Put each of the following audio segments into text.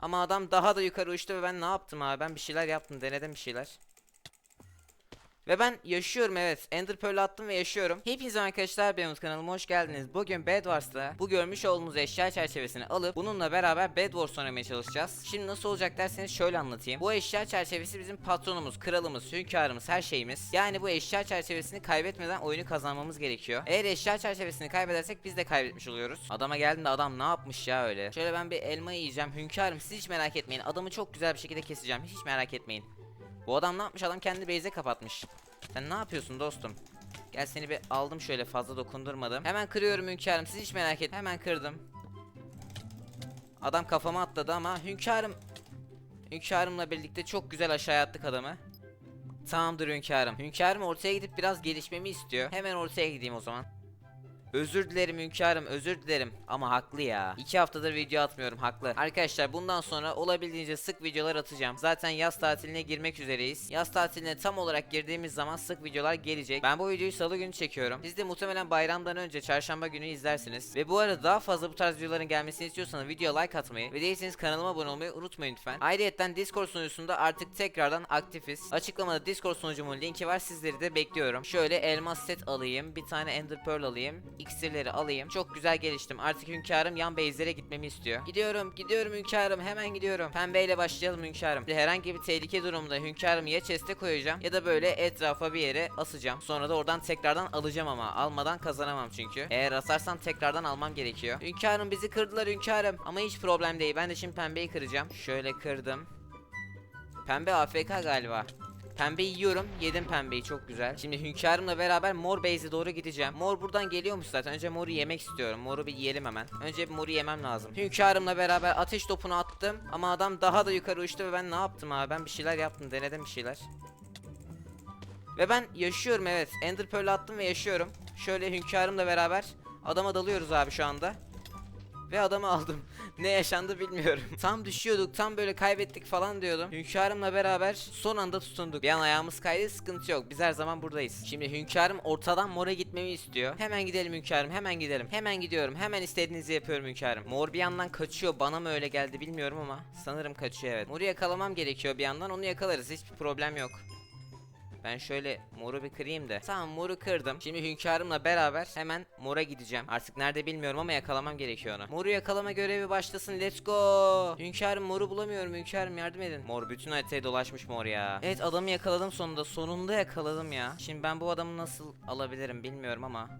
Ama adam daha da yukarı uçtu ve ben ne yaptım abi? Ben bir şeyler yaptım, denedim bir şeyler. Ve ben yaşıyorum evet. Ender Pearl attım ve yaşıyorum. Hepinize arkadaşlar benim kanalıma hoş geldiniz. Bugün Bed Wars'ta bu görmüş olduğunuz eşya çerçevesini alıp bununla beraber Bed Wars oynamaya çalışacağız. Şimdi nasıl olacak derseniz şöyle anlatayım. Bu eşya çerçevesi bizim patronumuz, kralımız, hünkârımız, her şeyimiz. Yani bu eşya çerçevesini kaybetmeden oyunu kazanmamız gerekiyor. Eğer eşya çerçevesini kaybedersek biz de kaybetmiş oluyoruz. Adama geldiğinde adam ne yapmış ya öyle. Şöyle ben bir elma yiyeceğim. Hünkârım siz hiç merak etmeyin. Adamı çok güzel bir şekilde keseceğim. Hiç merak etmeyin. Bu adam ne yapmış? Adam kendi base'e kapatmış. Sen ne yapıyorsun dostum? Gel seni bir aldım şöyle fazla dokundurmadım. Hemen kırıyorum hünkârım. Siz hiç merak etmeyin. Hemen kırdım. Adam kafama atladı ama hünkârım Hünkârımla birlikte çok güzel aşağıya attık adamı. Tamamdır hünkârım. Hünkârım ortaya gidip biraz gelişmemi istiyor. Hemen ortaya gideyim o zaman. Özür dilerim hünkârım özür dilerim ama haklı ya. İki haftadır video atmıyorum haklı. Arkadaşlar bundan sonra olabildiğince sık videolar atacağım. Zaten yaz tatiline girmek üzereyiz. Yaz tatiline tam olarak girdiğimiz zaman sık videolar gelecek. Ben bu videoyu salı günü çekiyorum. Siz de muhtemelen bayramdan önce çarşamba günü izlersiniz. Ve bu arada daha fazla bu tarz videoların gelmesini istiyorsanız videoya like atmayı ve değilseniz kanalıma abone olmayı unutmayın lütfen. Ayrıca Discord sunucusunda artık tekrardan aktifiz. Açıklamada Discord sunucumun linki var sizleri de bekliyorum. Şöyle elmas set alayım. Bir tane ender pearl alayım. İksirleri alayım. Çok güzel geliştim. Artık hünkârım yan base'lere gitmemi istiyor. Gidiyorum, gidiyorum hünkârım. Hemen gidiyorum. Pembeyle başlayalım hünkârım. Herhangi bir tehlike durumunda hünkârımı ya chest'e koyacağım ya da böyle etrafa bir yere asacağım. Sonra da oradan tekrardan alacağım ama. Almadan kazanamam çünkü. Eğer asarsam tekrardan almam gerekiyor. Hünkârım bizi kırdılar hünkârım. Ama hiç problem değil. Ben de şimdi pembeyi kıracağım. Şöyle kırdım. Pembe AFK galiba. Pembe yiyorum. Yedim pembeyi çok güzel. Şimdi hünkârımla beraber mor base'e doğru gideceğim. Mor buradan geliyormuş zaten. Önce moru yemek istiyorum. Moru bir yiyelim hemen. Önce bir moru yemem lazım. Hünkârımla beraber ateş topunu attım. Ama adam daha da yukarı uçtu ve ben ne yaptım abi? Ben bir şeyler yaptım. Denedim bir şeyler. Ve ben yaşıyorum evet. Ender Pearl attım ve yaşıyorum. Şöyle hünkârımla beraber adama dalıyoruz abi şu anda. Ve adamı aldım. ne yaşandı bilmiyorum. tam düşüyorduk, tam böyle kaybettik falan diyordum. Hünkârımla beraber son anda tutunduk. Bir an ayağımız kaydı, sıkıntı yok. Biz her zaman buradayız. Şimdi hünkârım ortadan mora gitmemi istiyor. Hemen gidelim hünkârım, hemen gidelim. Hemen gidiyorum, hemen istediğinizi yapıyorum hünkârım. Mor bir yandan kaçıyor, bana mı öyle geldi bilmiyorum ama sanırım kaçıyor evet. Moru yakalamam gerekiyor bir yandan, onu yakalarız. Hiçbir problem yok. Ben şöyle moru bir kırayım da. Tamam moru kırdım. Şimdi hünkârımla beraber hemen mora gideceğim. Artık nerede bilmiyorum ama yakalamam gerekiyor onu. Moru yakalama görevi başlasın. Let's go. Hünkârım moru bulamıyorum. Hünkârım yardım edin. Mor bütün haritayı dolaşmış mor ya. Evet adamı yakaladım sonunda. Sonunda yakaladım ya. Şimdi ben bu adamı nasıl alabilirim bilmiyorum ama.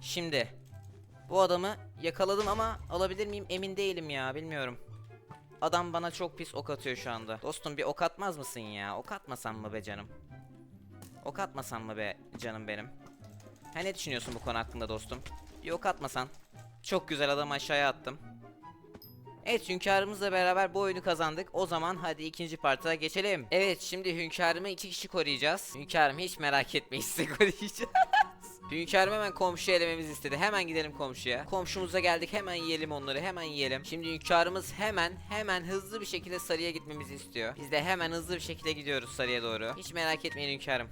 Şimdi bu adamı yakaladım ama alabilir miyim emin değilim ya bilmiyorum. Adam bana çok pis ok atıyor şu anda. Dostum bir ok atmaz mısın ya? Ok atmasan mı be canım? Ok atmasan mı be canım benim? Ha ne düşünüyorsun bu konu hakkında dostum? Bir ok atmasan. Çok güzel adamı aşağıya attım. Evet hünkârımızla beraber bu oyunu kazandık. O zaman hadi ikinci parta geçelim. Evet şimdi hünkârımı iki kişi koruyacağız. Hünkârım hiç merak etmeyin sizi koruyacağız. Hünkârım hemen komşu elememizi istedi. Hemen gidelim komşuya. Komşumuza geldik hemen yiyelim onları hemen yiyelim. Şimdi hünkârımız hemen hemen hızlı bir şekilde sarıya gitmemizi istiyor. Biz de hemen hızlı bir şekilde gidiyoruz sarıya doğru. Hiç merak etmeyin hünkârım.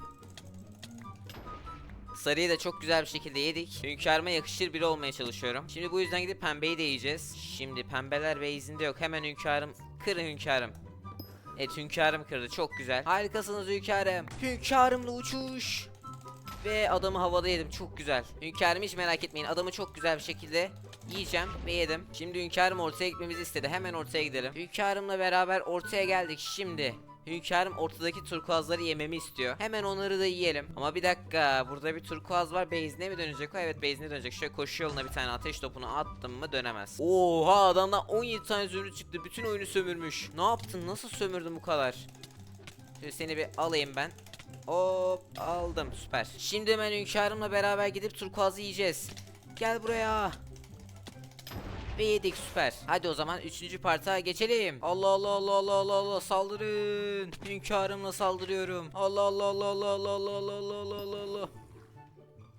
Sarıyı da çok güzel bir şekilde yedik. Hünkârıma yakışır biri olmaya çalışıyorum. Şimdi bu yüzden gidip pembeyi de yiyeceğiz. Şimdi pembeler ve izinde yok. Hemen hünkârım. Kırın hünkârım. Evet hünkârım kırdı. Çok güzel. Harikasınız hünkârım. Hünkârımla uçuş. Ve adamı havada yedim. Çok güzel. Hünkârım hiç merak etmeyin. Adamı çok güzel bir şekilde yiyeceğim ve yedim. Şimdi hünkârım ortaya gitmemizi istedi. Hemen ortaya gidelim. Hünkârımla beraber ortaya geldik. Şimdi Hünkârım ortadaki turkuazları yememi istiyor. Hemen onları da yiyelim. Ama bir dakika burada bir turkuaz var. Base'ine mi dönecek o? Evet base'ine dönecek. Şöyle koşu yoluna bir tane ateş topunu attım mı dönemez. Oha adamdan 17 tane zümrüt çıktı. Bütün oyunu sömürmüş. Ne yaptın? Nasıl sömürdün bu kadar? Şöyle seni bir alayım ben. Hop aldım süper. Şimdi hemen hünkârımla beraber gidip turkuazı yiyeceğiz. Gel buraya. Ve yedik süper. Hadi o zaman 3. parta geçelim. Allah Allah Allah Allah Allah Allah saldırın. Hünkârımla saldırıyorum. Allah Allah Allah Allah Allah Allah Allah Allah Allah.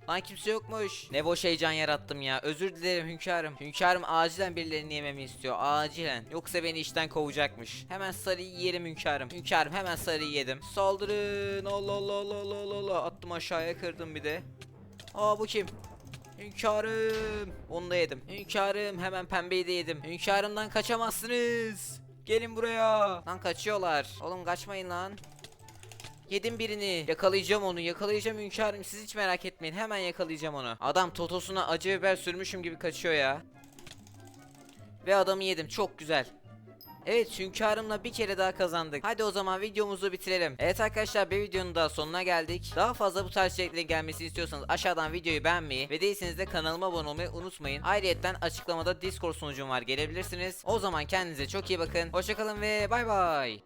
Lan kimse yokmuş. Ne boş heyecan yarattım ya. Özür dilerim hünkârım. Hünkârım acilen birilerini yememi istiyor. Acilen. Yoksa beni işten kovacakmış. Hemen sarıyı yerim hünkârım. Hünkârım hemen sarıyı yedim. Saldırın. Allah Allah Allah Allah Allah Allah. Attım aşağıya kırdım bir de. Aa bu kim? Hünkârım. Onu da yedim. Hünkârım hemen pembeyi de yedim. Hünkârımdan kaçamazsınız. Gelin buraya. Lan kaçıyorlar. Oğlum kaçmayın lan. Yedim birini. Yakalayacağım onu. Yakalayacağım hünkârım. Siz hiç merak etmeyin. Hemen yakalayacağım onu. Adam totosuna acı biber sürmüşüm gibi kaçıyor ya. Ve adamı yedim. Çok güzel. Evet hünkârımla bir kere daha kazandık. Hadi o zaman videomuzu bitirelim. Evet arkadaşlar bir videonun daha sonuna geldik. Daha fazla bu tarz içeriklerin gelmesini istiyorsanız aşağıdan videoyu beğenmeyi ve değilseniz de kanalıma abone olmayı unutmayın. Ayrıyeten açıklamada Discord sunucum var gelebilirsiniz. O zaman kendinize çok iyi bakın. Hoşçakalın ve bay bay.